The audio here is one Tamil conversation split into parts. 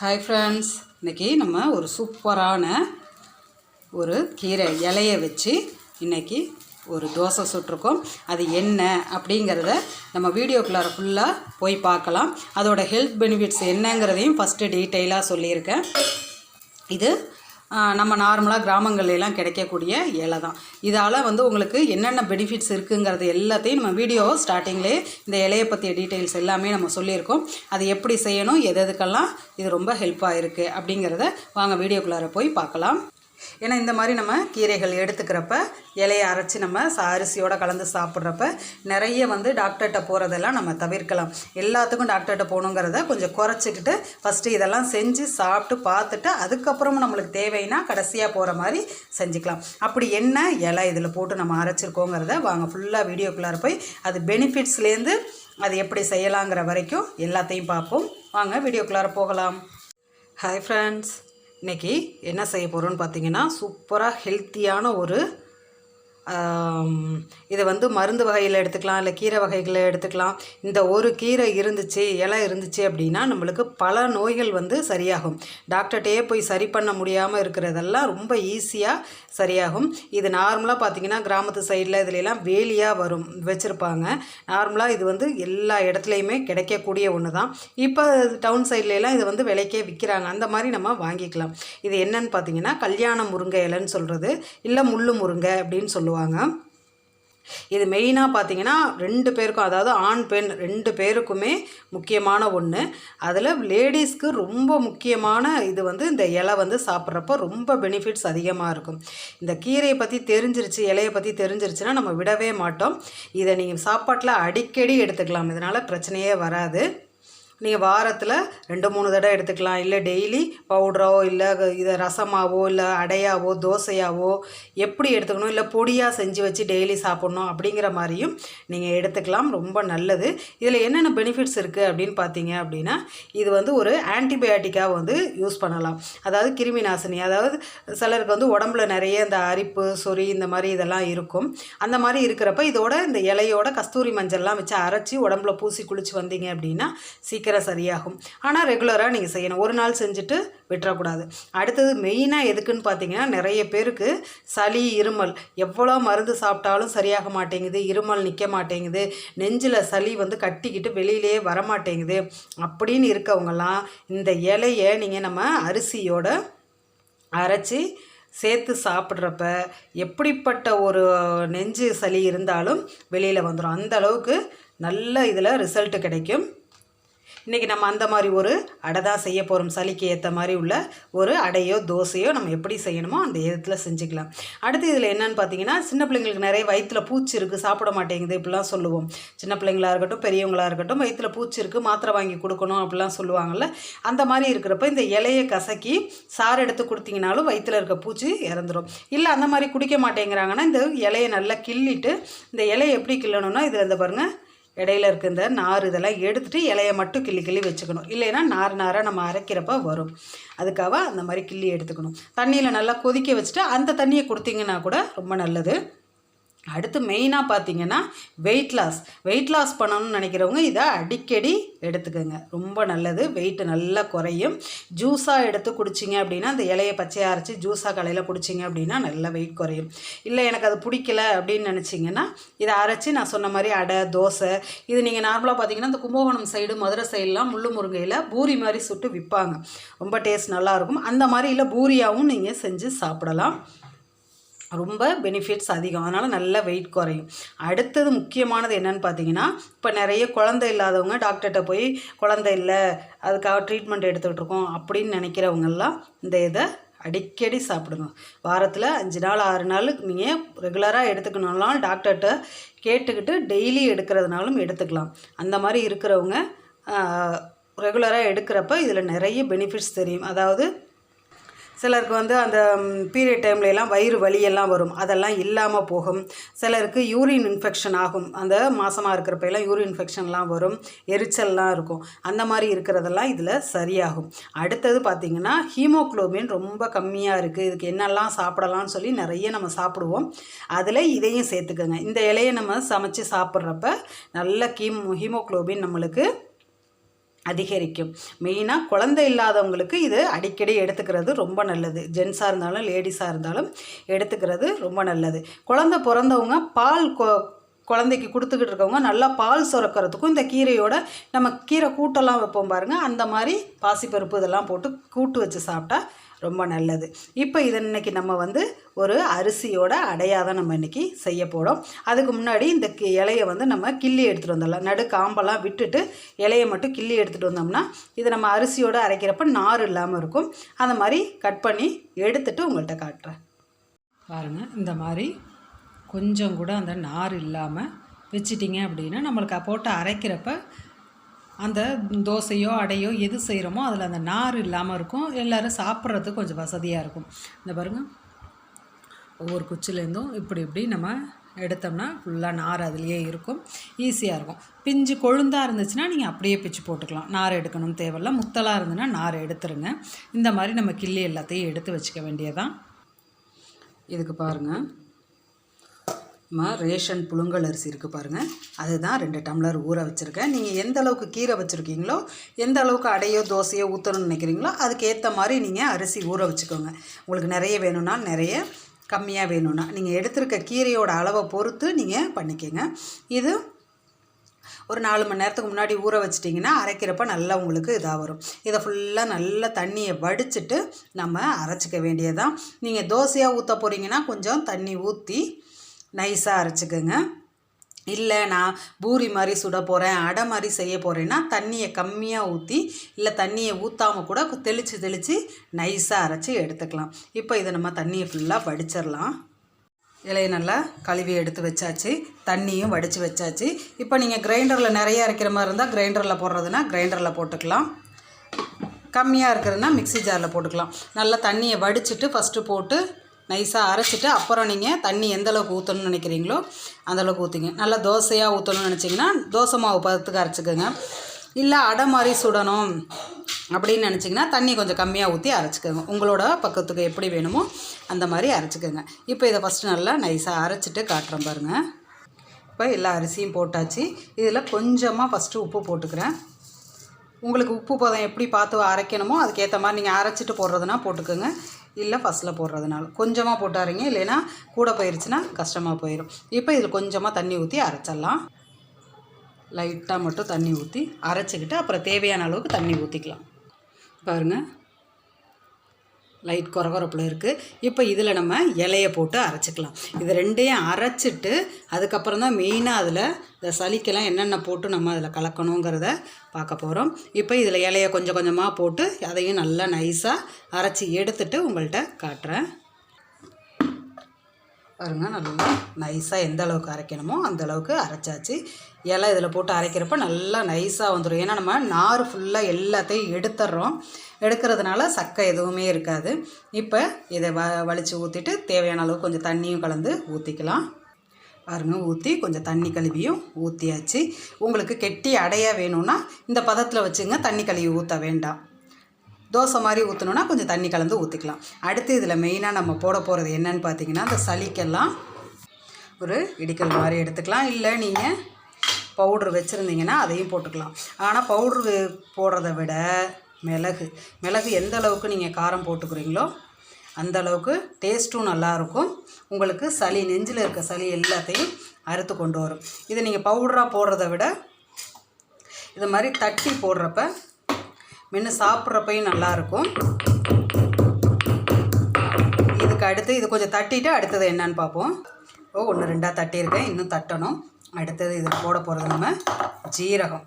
ஹாய் ஃப்ரெண்ட்ஸ் இன்றைக்கி நம்ம ஒரு சூப்பரான ஒரு கீரை இலையை வச்சு இன்றைக்கி ஒரு தோசை சுட்டிருக்கோம். அது என்ன அப்படிங்கிறத நம்ம வீடியோக்குள்ளார ஃபுல்லாக போய் பார்க்கலாம். அதோடய ஹெல்த் பெனிஃபிட்ஸ் என்னங்கிறதையும் ஃபஸ்ட்டு டீட்டெயிலாக சொல்லியிருக்கேன். இது நம்ம நார்மலாக கிராமங்கள்லாம் கிடைக்கக்கூடிய இலை தான். இதால் வந்து உங்களுக்கு என்னென்ன பெனிஃபிட்ஸ் இருக்குங்கிறது எல்லாத்தையும் நம்ம வீடியோ ஸ்டார்டிங்லேயே இந்த இலையை பற்றிய டீட்டெயில்ஸ் எல்லாமே நம்ம சொல்லியிருக்கோம். அது எப்படி செய்யணும் எது எதுக்கெல்லாம் இது ரொம்ப ஹெல்ப்பாக இருக்குது அப்படிங்கிறத வாங்க வீடியோக்குள்ளார போய் பார்க்கலாம். ஏன்னா இந்த மாதிரி நம்ம கீரைகள் எடுத்துக்கிறப்ப இலையை அரைச்சி நம்ம அரிசியோடு கலந்து சாப்பிட்றப்ப நிறைய வந்து டாக்டர்கிட்ட போகிறதெல்லாம் நம்ம தவிர்க்கலாம். எல்லாத்துக்கும் டாக்டர்கிட்ட போகணுங்கிறத கொஞ்சம் குறைச்சிக்கிட்டு ஃபஸ்ட்டு இதெல்லாம் செஞ்சு சாப்பிட்டு பார்த்துட்டு அதுக்கப்புறமும் நம்மளுக்கு தேவைன்னா கடைசியாக போகிற மாதிரி செஞ்சுக்கலாம். அப்படி என்ன இலை இதில் போட்டு நம்ம அரைச்சிருக்கோங்கிறத வாங்க. ஃபுல்லாக வீடியோக்குள்ளார போய் அது பெனிஃபிட்ஸ்லேருந்து அது எப்படி செய்யலாங்கிற வரைக்கும் எல்லாத்தையும் பார்ப்போம். வாங்க வீடியோக்குள்ளார போகலாம். ஹாய் ஃப்ரெண்ட்ஸ் இன்னைக்கு என்ன செய்ய போகிறோன்னு பார்த்தீங்கன்னா சூப்பராக ஹெல்த்தியான ஒரு இது வந்து மருந்து வகையில் எடுத்துக்கலாம் இல்லை கீரை வகைகளில் எடுத்துக்கலாம். இந்த ஒரு கீரை இருந்துச்சு இலை இருந்துச்சு அப்படின்னா நம்மளுக்கு பல நோய்கள் வந்து சரியாகும். டாக்டர்கிட்டயே போய் சரி பண்ண முடியாமல் இருக்கிறதெல்லாம் ரொம்ப ஈஸியாக சரியாகும். இது நார்மலாக பார்த்தீங்கன்னா கிராமத்து சைடில் இதுலலாம் வேலியாக வரும் வச்சுருப்பாங்க. நார்மலாக இது வந்து எல்லா இடத்துலையுமே கிடைக்கக்கூடிய ஒன்று தான் இப்போ டவுன் சைட்லலாம் இது வந்து விலைக்கே விற்கிறாங்க அந்த மாதிரி நம்ம வாங்கிக்கலாம். இது என்னன்னு பார்த்தீங்கன்னா கல்யாண முருங்கை இலைன்னு சொல்கிறது இல்லை முள்ளு முருங்கை அப்படின்னு சொல்லுவோம். சொல்லுவாங்க இது மெயினாக பார்த்தீங்கன்னா ரெண்டு பேருக்கும் அதாவது ஆண் பெண் ரெண்டு பேருக்குமே முக்கியமான ஒன்று அதில் லேடிஸ்க்கு ரொம்ப முக்கியமான இது வந்து இந்த இலை வந்து சாப்பிட்றப்போ ரொம்ப பெனிஃபிட்ஸ் அதிகமாக இருக்கும். இந்த கீரையை பற்றி தெரிஞ்சிருச்சு இலையை பற்றி தெரிஞ்சிருச்சுன்னா நம்ம விடவே மாட்டோம். இதை நீங்கள் சாப்பாட்டில் அடிக்கடி எடுத்துக்கலாம். இதனால் பிரச்சனையே வராது. நீங்கள் வாரத்தில் ரெண்டு மூணு தடவை எடுத்துக்கலாம். இல்லை டெய்லி பவுடரோ இல்லை இதை ரசமாவோ இல்லை அடையாவோ தோசையாவோ எப்படி எடுத்துக்கணும் இல்லை பொடியாக செஞ்சு வச்சு டெய்லி சாப்பிட்ணும் அப்படிங்கிற மாதிரியும் நீங்கள் எடுத்துக்கலாம். ரொம்ப நல்லது. இதில் என்னென்ன பெனிஃபிட்ஸ் இருக்குது அப்படின்னு பார்த்தீங்க அப்படின்னா இது வந்து ஒரு ஆன்டிபயாட்டிக்காக வந்து யூஸ் பண்ணலாம். அதாவது கிருமி நாசினி அதாவது சிலருக்கு வந்து உடம்புல நிறைய இந்த அரிப்பு சொறி இந்த மாதிரி இதெல்லாம் இருக்கும். அந்த மாதிரி இருக்கிறப்ப இதோட இந்த இலையோட கஸ்தூரி மஞ்சள்லாம் வச்சு அரைச்சி உடம்புல பூசி குளிச்சு வந்தீங்க அப்படின்னா சீக்கிரம் சரியாகும். ஆனால் ரெகுலராக நீங்கள் செய்யணும். ஒரு நாள் செஞ்சுட்டு விட்டுறக்கூடாது. அடுத்தது மெயினாக எதுக்குன்னு பார்த்தீங்கன்னா நிறைய பேருக்கு சளி இருமல். எவ்வளோ மருந்து சாப்பிட்டாலும் சரியாக மாட்டேங்குது இருமல் நிற்க மாட்டேங்குது நெஞ்சில் சளி வந்து கட்டிக்கிட்டு வெளியிலே வரமாட்டேங்குது. அப்படின்னு இருக்கவங்கலாம் இந்த இலையை நீங்கள் நம்ம அரிசியோட அரைச்சி சேர்த்து சாப்பிட்றப்ப எப்படிப்பட்ட ஒரு நெஞ்சு சளி இருந்தாலும் வெளியில் வந்துடும் அந்த அளவுக்கு நல்ல இதில் ரிசல்ட்டு கிடைக்கும். இன்றைக்கி நம்ம அந்த மாதிரி ஒரு அடை தான் செய்ய போகிறோம் சளிக்கு ஏற்ற மாதிரி உள்ள ஒரு அடையோ தோசையோ நம்ம எப்படி செய்யணுமோ அந்த விதத்தில் செஞ்சுக்கலாம். அடுத்து இதில் என்னென்னு பார்த்தீங்கன்னா சின்ன பிள்ளைங்களுக்கு நிறைய வயிற்றில் பூச்சி இருக்குது சாப்பிட மாட்டேங்குது இப்படிலாம் சொல்லுவோம். சின்ன பிள்ளைங்களா இருக்கட்டும் பெரியவங்களா இருக்கட்டும் வயிற்றில் பூச்சி இருக்குது மாத்திரை வாங்கி கொடுக்கணும் அப்படிலாம் சொல்லுவாங்கள்ல அந்த மாதிரி இருக்கிறப்ப இந்த இலையை கசக்கி சாறு எடுத்து கொடுத்தீங்கனாலும் வயிற்றில் இருக்க பூச்சி இறந்துடும் இல்லை அந்த மாதிரி குடிக்க மாட்டேங்கிறாங்கன்னா இந்த இலையை நல்லா கிள்ளிட்டு இந்த இலையை எப்படி கிள்ளணும்னா இதில் இந்த பாருங்கள் இடையில இருக்க இந்த நார் இதெல்லாம் எடுத்துட்டு இலையை மட்டும் கிள்ளி கிள்ளி வச்சுக்கணும். இல்லைன்னா நார் நாராக நம்ம அரைக்கிறப்ப வரும். அதுக்காக அந்த மாதிரி கிள்ளி எடுத்துக்கணும். தண்ணியில் நல்லா கொதிக்க வச்சுட்டு அந்த தண்ணியை கொடுத்தீங்கன்னா கூட ரொம்ப நல்லது. அடுத்து மெயினாக பார்த்தீங்கன்னா வெயிட் லாஸ் வெயிட் லாஸ் பண்ணணும்னு நினைக்கிறவங்க இதை அடிக்கடி எடுத்துக்கோங்க. ரொம்ப நல்லது. வெயிட்டு நல்லா குறையும். ஜூஸாக எடுத்து குடிச்சிங்க அப்படின்னா அந்த இலையை பச்சையாக அரைச்சி ஜூஸாக கலையில் குடிச்சிங்க அப்படின்னா நல்லா வெயிட் குறையும். இல்லை எனக்கு அது பிடிக்கல அப்படின்னு நினச்சிங்கன்னா இதை அரைச்சி நான் சொன்ன மாதிரி அடை தோசை இது நீங்கள் நார்மலாக பார்த்தீங்கன்னா இந்த கும்பகோணம் சைடு மதுரை சைடெலாம் முள்ளு முருங்கையில் பூரி மாதிரி சுட்டு விற்பாங்க ரொம்ப டேஸ்ட் நல்லாயிருக்கும் அந்த மாதிரி இல்லை பூரியாகவும் நீங்கள் செஞ்சு சாப்பிடலாம். ரொம்ப பெனிஃபிட்ஸ் அதிகம். அதனால் நல்ல வெயிட் குறையும். அடுத்தது முக்கியமானது என்னென்னு பார்த்தீங்கன்னா இப்போ நிறைய குழந்தை இல்லாதவங்க டாக்டர்கிட்ட போய் குழந்தை இல்லை அதுக்காக ட்ரீட்மெண்ட் எடுத்துகிட்டு இருக்கோம் அப்படின்னு நினைக்கிறவங்கெல்லாம் இந்த இதை அடிக்கடி சாப்பிடுங்க. வாரத்தில் அஞ்சு நாள் ஆறு நாள் நீங்கள் ரெகுலராக எடுத்துக்கணும்னாலும் டாக்டர்கிட்ட கேட்டுக்கிட்டு டெய்லி எடுக்கிறதுனாலும் எடுத்துக்கலாம். அந்த மாதிரி இருக்கிறவங்க ரெகுலராக எடுக்கிறப்ப இதில் நிறைய பெனிஃபிட்ஸ் தெரியும். அதாவது சிலருக்கு வந்து அந்த பீரியட் டைம்லலாம் வயிறு வலியெல்லாம் வரும். அதெல்லாம் இல்லாமல் போகும். சிலருக்கு யூரின் இன்ஃபெக்ஷன் ஆகும். அந்த மாதமாக இருக்கிறப்பெல்லாம் யூரின் இன்ஃபெக்ஷன்லாம் வரும். எரிச்சல்லாம் இருக்கும். அந்த மாதிரி இருக்கிறதெல்லாம் இதில் சரியாகும். அடுத்தது பார்த்திங்கன்னா ஹீமோக்ளோபின் ரொம்ப கம்மியாக இருக்குது இதுக்கு என்னெல்லாம் சாப்பிடலாம்னு சொல்லி நிறைய நம்ம சாப்பிடுவோம். அதில் இதையும் சேர்த்துக்கோங்க. இந்த இலையை நம்ம சமைச்சு சாப்பிட்றப்ப நல்ல கீம் ஹீமோக்ளோபின் நம்மளுக்கு அதிகரிக்கும். மெயினாக குழந்தை இல்லாதவங்களுக்கு இது அடிக்கடி எடுத்துக்கிறது ரொம்ப நல்லது. ஜென்ஸாக இருந்தாலும் லேடிஸாக இருந்தாலும் எடுத்துக்கிறது ரொம்ப நல்லது. குழந்தை பிறந்தவங்க பால் கொ குழந்தைக்கு கொடுத்துக்கிட்டு இருக்கவங்க நல்லா பால் சுரக்கிறதுக்கும் இந்த கீரையோட நம்ம கீரை கூட்டெல்லாம் வைப்போம் பாருங்கள் அந்த மாதிரி பாசிப்பருப்பு இதெல்லாம் போட்டு கூட்டு வச்சு சாப்பிட்டா ரொம்ப நல்லது. இப்போ இது இன்னைக்கு நம்ம வந்து ஒரு அரிசியோட அடையாக நம்ம இன்றைக்கி செய்ய போகிறோம் அதுக்கு முன்னாடி இந்த கி- இலையை வந்து நம்ம கிள்ளி எடுத்துகிட்டு வந்துடலாம். நடு காம்பெல்லாம் விட்டுட்டு இலையை மட்டும் கிள்ளி எடுத்துகிட்டு வந்தோம்னா இதை நம்ம அரிசியோடு அரைக்கிறப்ப நார் இல்லாமல் இருக்கும். அந்த மாதிரி கட் பண்ணி எடுத்துட்டு உங்கள்கிட்ட காட்டுறேன். பாருங்கள் இந்த மாதிரி கொஞ்சம் கூட அந்த நார் இல்லாமல் வச்சிட்டிங்க அப்படின்னா நம்மளுக்கு போட்டு அரைக்கிறப்ப அந்த தோசையோ அடையோ எது செய்கிறோமோ அதில் அந்த நார் இல்லாமல் இருக்கும். எல்லோரும் சாப்பிட்றதுக்கு கொஞ்சம் வசதியாக இருக்கும். இந்த பாருங்கள் ஒவ்வொரு குச்சிலேருந்தும் இப்படி இப்படி நம்ம எடுத்தோம்னா ஃபுல்லாக நார் அதுலேயே இருக்கும். ஈஸியாக இருக்கும். பிஞ்சு கொழுந்தாக இருந்துச்சுன்னா நீங்கள் அப்படியே பிச்சு போட்டுக்கலாம். நார் எடுக்கணும் தேவையில்ல. முத்தலாக இருந்துன்னா நார் எடுத்துருங்க. இந்த மாதிரி நம்ம கிள்ளி எல்லாத்தையும் எடுத்து வச்சுக்க வேண்டியதான் இதுக்கு பாருங்கள் நம்ம ரேஷன் புழுங்கல் அரிசி இருக்குது பாருங்கள் அதுதான் ரெண்டு டம்ளர் ஊற வச்சுருக்கேன். நீங்கள் எந்த அளவுக்கு கீரை வச்சுருக்கீங்களோ எந்த அளவுக்கு அடையோ தோசையோ ஊற்றணும்னு நினைக்கிறீங்களோ அதுக்கு ஏற்ற மாதிரி நீங்கள் அரிசி ஊற வச்சுக்கோங்க. உங்களுக்கு நிறைய வேணும்னா நிறைய கம்மியாக வேணும்னா. நீங்கள் எடுத்திருக்க கீரையோட அளவை பொறுத்து நீங்கள் பண்ணிக்கோங்க. இது ஒரு நாலு மணி நேரத்துக்கு முன்னாடி ஊற வச்சிட்டிங்கன்னா அரைக்கிறப்ப நல்லா உங்களுக்கு இதாக வரும். இதை ஃபுல்லாக நல்லா தண்ணியை வடிச்சிட்டு நம்ம அரைச்சிக்க வேண்டியதான் நீங்கள் தோசையாக ஊற்ற போகிறீங்கன்னா கொஞ்சம் தண்ணி ஊற்றி நைஸாக அரைச்சிக்கோங்க. இல்லை நான் பூரி மாதிரி சுட போகிறேன் அடை மாதிரி செய்ய போகிறேன்னா தண்ணியை கம்மியாக ஊற்றி இல்லை தண்ணியை ஊற்றாமல் கூட தெளித்து தெளித்து நைஸாக அரைச்சி எடுத்துக்கலாம். இப்போ இதை நம்ம தண்ணியை ஃபுல்லாக வடிச்சிடலாம் இலையை நல்லா கழுவி எடுத்து வச்சாச்சு. தண்ணியும் வடித்து வச்சாச்சு. இப்போ நீங்கள் கிரைண்டரில் நிறைய அரைக்கிற மாதிரி இருந்தால் கிரைண்டரில் போடுறதுனா கிரைண்டரில் போட்டுக்கலாம். கம்மியாக இருக்கிறதுனா மிக்ஸி ஜாரில் போட்டுக்கலாம். நல்லா தண்ணியை வடிச்சிட்டு ஃபஸ்ட்டு போட்டு நைஸாக அரைச்சிட்டு அப்புறம் நீங்கள் தண்ணி எந்த அளவுக்கு ஊற்றணும்னு நினைக்கிறீங்களோ அந்த அளவுக்கு ஊற்றிங்க நல்லா தோசையாக ஊற்றணும்னு நினச்சிங்கன்னா தோசை மாவு பதத்துக்கு அரைச்சிக்கோங்க. இல்லை அடை மாதிரி சுடணும் அப்படின்னு நினச்சிங்கன்னா தண்ணி கொஞ்சம் கம்மியாக ஊற்றி அரைச்சிக்கோங்க. உங்களோட பக்கத்துக்கு எப்படி வேணுமோ அந்த மாதிரி அரைச்சிக்கோங்க. இப்போ இதை ஃபஸ்ட்டு நல்லா நைஸாக அரைச்சிட்டு காட்டுறேன் பாருங்கள் இப்போ எல்லா அரிசியும் போட்டாச்சு. இதில் கொஞ்சமாக ஃபஸ்ட்டு உப்பு போட்டுக்கிறேன். உங்களுக்கு உப்பு பதம் எப்படி பார்த்து அரைக்கணுமோ அதுக்கேற்ற மாதிரி நீங்கள் அரைச்சிட்டு போடுறதுனா போட்டுக்கோங்க. இல்லை ஃபஸ்ட்டில் போடுறதுனால. கொஞ்சமாக போட்டாருங்க இல்லைன்னா கூட போயிருச்சுன்னா கஷ்டமாக போயிடும் இப்போ இதில் கொஞ்சமாக தண்ணி ஊற்றி அரைச்சிடலாம். லைட்டாக மட்டும் தண்ணி ஊற்றி அரைச்சிக்கிட்டு அப்புறம் தேவையான அளவுக்கு தண்ணி ஊற்றிக்கலாம் பாருங்கள் லைட் குறகுறப்பில் இருக்குது இப்போ இதில் நம்ம இலையை போட்டு அரைச்சிக்கலாம். இது ரெண்டையும் அரைச்சிட்டு அதுக்கப்புறம் தான் மெயினாக அதில் இந்த சளிக்கெல்லாம் என்னென்ன போட்டு நம்ம அதில் கலக்கணுங்கிறத பார்க்க போகிறோம் இப்போ இதில் இலையை கொஞ்சம் கொஞ்சமாக போட்டு அதையும் நல்லா நைஸாக அரைச்சி எடுத்துட்டு உங்கள்கிட்ட காட்டுறேன். பாருங்க நல்லா நைஸாக எந்த அளவுக்கு அரைக்கணுமோ அந்த அளவுக்கு அரைச்சாச்சு. இலை இதில் போட்டு அரைக்கிறப்ப நல்லா நைஸாக வந்துடும் ஏன்னா நம்ம நார் ஃபுல்லாக எல்லாத்தையும் எடுத்துடுறோம் எடுக்கிறதுனால சக்கை எதுவுமே இருக்காது. இப்போ இதை வ வலித்து ஊற்றிட்டு தேவையான அளவுக்கு கொஞ்சம் தண்ணியும் கலந்து ஊற்றிக்கலாம் பாருங்கள் ஊற்றி கொஞ்சம் தண்ணி கழுவியும் ஊற்றியாச்சு உங்களுக்கு கெட்டி அடையாக வேணும்னா இந்த பதத்தில் வச்சுங்க தண்ணி கழுவி ஊற்ற வேண்டாம். தோசை மாதிரி ஊற்றணுன்னா கொஞ்சம் தண்ணி கலந்து ஊற்றிக்கலாம் அடுத்து இதில் மெயினாக நம்ம போட போகிறது என்னன்னு பார்த்தீங்கன்னா இந்த சளிக்கெல்லாம் ஒரு இடிக்கல் மாதிரி எடுத்துக்கலாம். இல்லை நீங்கள் பவுட்ரு வச்சுருந்தீங்கன்னா அதையும் போட்டுக்கலாம். ஆனால் பவுட்ரு போடுறத விட மிளகு மிளகு எந்த அளவுக்கு நீங்கள் காரம் போட்டுக்கிறீங்களோ அந்த அளவுக்கு டேஸ்ட்டும் நல்லாயிருக்கும் உங்களுக்கு சளி நெஞ்சில் இருக்க சளி எல்லாத்தையும் அறுத்து கொண்டு வரும். இதை நீங்கள் பவுடராக போடுறத விட இது மாதிரி தட்டி போடுறப்ப மென்று சாப்பிட்றப்பையும் நல்லாயிருக்கும். இதுக்கு அடுத்து இது கொஞ்சம் தட்டிட்டு அடுத்தது என்னன்னு பார்ப்போம். ஓ ஒன்று ரெண்டாக தட்டியிருக்கேன். இன்னும் தட்டணும். அடுத்தது இது போட போகிறது நம்ம ஜீரகம்.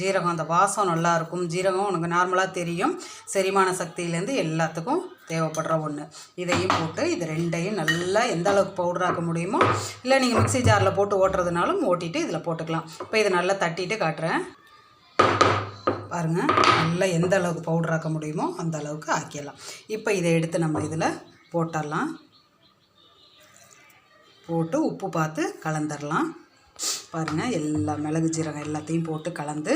ஜீரகம் அந்த வாசம் நல்லாயிருக்கும் ஜீரகம் உனக்கு நார்மலாக தெரியும். செரிமான சக்தியிலேருந்து எல்லாத்துக்கும் தேவைப்படுற ஒன்று இதையும் போட்டு இது ரெண்டையும் நல்லா எந்த அளவுக்கு பவுடராக்க முடியுமோ இல்லை நீங்கள் மிக்ஸி ஜாரில் போட்டு ஓட்டுறதுனாலும் ஓட்டிட்டு இதில் போட்டுக்கலாம். இப்போ இதை நல்லா தட்டிட்டு காட்டுறேன். பாருங்கள் நல்லா எந்த அளவுக்கு பவுடர் ஆக்க முடியுமோ அந்த அளவுக்கு ஆக்கிடலாம். இப்போ இதை எடுத்து நம்ம இதில் போட்டுடலாம் போட்டு உப்பு பார்த்து கலந்துடலாம் பாருங்கள் எல்லா மிளகு ஜீரகம் எல்லாத்தையும் போட்டு கலந்து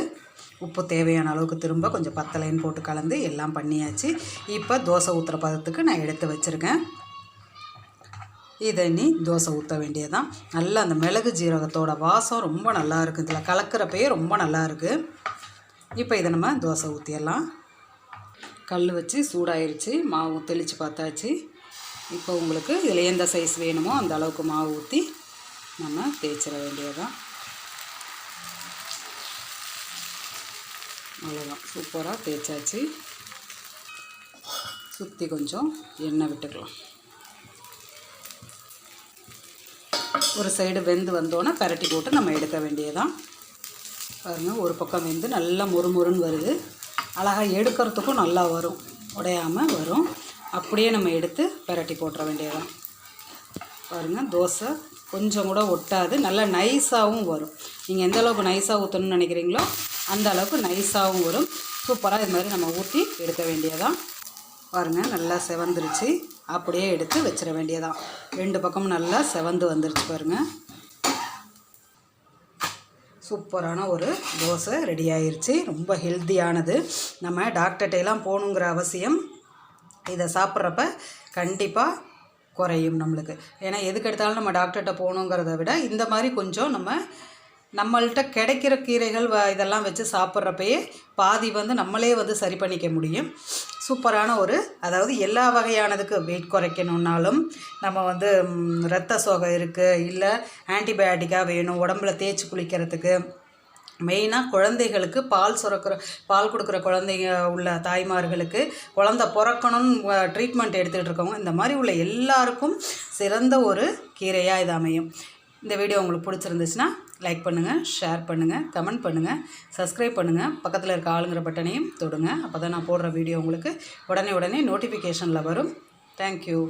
உப்பு தேவையான அளவுக்கு திரும்ப கொஞ்சம் பத்தலைன்னு போட்டு கலந்து எல்லாம் பண்ணியாச்சு. இப்போ தோசை ஊற்றுற பதத்துக்கு நான் எடுத்து வச்சுருக்கேன். இதை நீ தோசை ஊற்ற வேண்டியதான் நல்லா அந்த மிளகு ஜீரகத்தோட வாசம் ரொம்ப நல்லா இருக்குது இதில் கலக்கிறப்பயே ரொம்ப நல்லா இருக்குது இப்போ இதை நம்ம தோசை ஊற்றிடலாம் கல் வச்சு சூடாயிருச்சு. மாவு தெளித்து பார்த்தாச்சு. இப்போ உங்களுக்கு இதில் எந்த சைஸ் வேணுமோ அந்த அளவுக்கு மாவு ஊற்றி நம்ம தேய்ச்சிட வேண்டியதான் அவ்வளோதான் சூப்பராக தேய்ச்சாச்சு. சுற்றி கொஞ்சம் எண்ணெய் விட்டுக்கலாம். ஒரு சைடு வெந்து வந்தோன்னே பரட்டி போட்டு நம்ம எடுக்க வேண்டியதான் பாருங்கள் ஒரு பக்கம் வெந்து நல்லா மொறுமொறுன்னு வருது. அழகாக எடுக்கிறதுக்கும் நல்லா வரும். உடையாமல் வரும். அப்படியே நம்ம எடுத்து பரட்டி போட்டுற வேண்டியதான் பாருங்கள் தோசை கொஞ்சம் கூட ஒட்டாது. நல்லா நைஸாகவும் வரும். நீங்கள் எந்த அளவுக்கு நைஸாக ஊற்றணும்னு நினைக்கிறீங்களோ அந்த அளவுக்கு நைஸாகவும் வரும். சூப்பராக இது மாதிரி நம்ம ஊற்றி எடுக்க வேண்டியதான் பாருங்கள் நல்லா செவந்துருச்சு. அப்படியே எடுத்து வச்சிட வேண்டியதான் ரெண்டு பக்கமும் நல்லா செவந்து வந்துருச்சு பாருங்கள் சூப்பரான ஒரு தோசை ரெடி ஆயிடுச்சு ரொம்ப ஹெல்த்தியானது நம்ம டாக்டர்கிட்டலாம் போகணுங்கிற அவசியம் இதை சாப்பிட்றப்ப கண்டிப்பாக குறையும் நம்மளுக்கு. ஏன்னா எதுக்கு எடுத்தாலும் நம்ம டாக்டர்கிட்ட போகணுங்கிறத விட இந்த மாதிரி கொஞ்சம் நம்ம நம்மள்கிட்ட கிடைக்கிற கீரைகள் வ இதெல்லாம் வச்சு சாப்பிட்றப்பயே பாதி வந்து நம்மளே வந்து சரி பண்ணிக்க முடியும். சூப்பரான ஒரு அதாவது எல்லா வகையானதுக்கு வெயிட் குறைக்கணுன்னாலும் நம்ம வந்து ரத்த சோகை இருக்குது இல்லை ஆன்டிபயாட்டிக்காக வேணும் உடம்புல தேய்ச்சி குளிக்கிறதுக்கு. மெயினாக குழந்தைகளுக்கு பால் சுரக்கிற பால் கொடுக்குற குழந்தைங்க உள்ள தாய்மார்களுக்கு குழந்த பிறக்கணும்னு ட்ரீட்மெண்ட் எடுத்துகிட்டு இருக்கவங்க இந்த மாதிரி உள்ள எல்லாருக்கும் சிறந்த ஒரு கீரையாக இது அமையும். இந்த வீடியோ உங்களுக்கு பிடிச்சிருந்துச்சுன்னா லைக் பண்ணுங்கள் ஷேர் பண்ணுங்கள் கமெண்ட் பண்ணுங்கள் சப்ஸ்கிரைப் பண்ணுங்கள் பக்கத்தில் இருக்க ஆளுங்கிற பட்டனையும் தொடுங்க. அப்போ தான் நான் போடுற வீடியோ உங்களுக்கு உடனே உடனே நோட்டிஃபிகேஷனில் வரும். தேங்க்யூ